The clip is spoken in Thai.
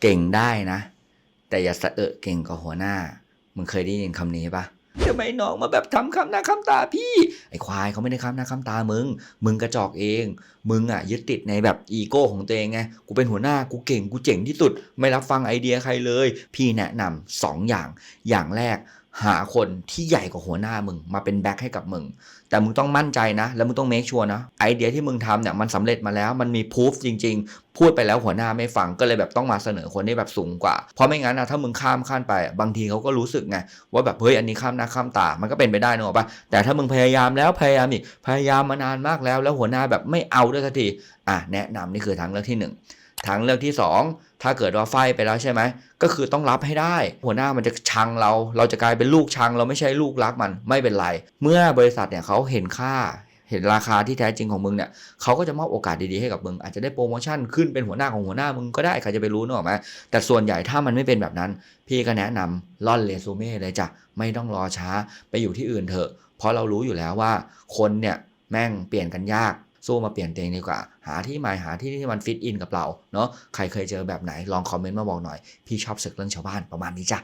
เก่งได้นะ แต่อย่าสะเอะเก่งกับหัวหน้า มึงเคยได้ยินคำนี้ปะทำไมน้องมาแบบทำคำหน้าคำตาพี่ ไอ้ควายเขาไม่ได้คำหน้าคำตามึง มึงกระจอกเอง มึงอะยึดติดในแบบอีโก้ของตัวเองไง กูเป็นหัวหน้า กูเก่ง กูเจ๋งที่สุด ไม่รับฟังไอเดียใครเลย พี่แนะนำสองอย่าง อย่างแรกหาคนที่ใหญ่กว่าหัวหน้ามึง มาเป็นแบ็คให้กับมึง แต่มึงต้องมั่นใจนะ แล้วมึงต้องเมคชัวร์นะไอเดียที่มึงทำเนี่ยมันสำเร็จมาแล้วมันมีพูฟจริง ๆ พูดไปแล้วหัวหน้าไม่ฟังก็เลยแบบต้องมาเสนอคนที่แบบสูงกว่า เพราะไม่งั้นนะถ้ามึงข้ามขั้นไป บางทีเขาก็รู้สึกไงว่าแบบเฮ้ยอันนี้ข้ามหน้าข้ามตา มันก็เป็นไปได้นึกอกปะแต่ถ้ามึงพยายามแล้วพยายามอีกพยายามมานานมากแล้ว แล้วหัวหน้าแบบไม่เอาด้วยสักทีอะแนะนำนี่คือทางเลือกที่หนึ่ง ทางเลือกที่สองถ้าเกิดว่าไฟไปแล้วใช่ไหม ก็คือต้องรับให้ได้ หัวหน้ามันจะชังเรา เราจะกลายเป็นลูกชัง เราไม่ใช่ลูกรักมันไม่เป็นไร เมื่อบริษัทเนี่ยเขาเห็นค่าเห็นราคาที่แท้จริงของมึงเนี่ยเขาก็จะมอบโอกาสดีๆให้กับมึง อาจจะได้โปรโมชั่นขึ้นเป็นหัวหน้าของหัวหน้ามึงก็ได้ใครจะไปรู้นึกออกไหมแต่ส่วนใหญ่ถ้ามันไม่เป็นแบบนั้น พี่ก็แนะนำล่อนเรซูเม่เลยจ้ะไม่ต้องรอช้าไปอยู่ที่อื่นเถอะ เพราะเรารู้อยู่แล้วว่าคนเนี่ยแม่งเปลี่ยนกันยาก สู้มาเปลี่ยนตัวเองดีกว่า หาที่ใหม่หาที่ที่มันฟิตอินกับเราเนาะใครเคยเจอแบบไหนลองคอมเมนต์มาบอกหน่อย พี่ชอบศึกเรื่องชาวบ้านประมาณนี้จ้ะ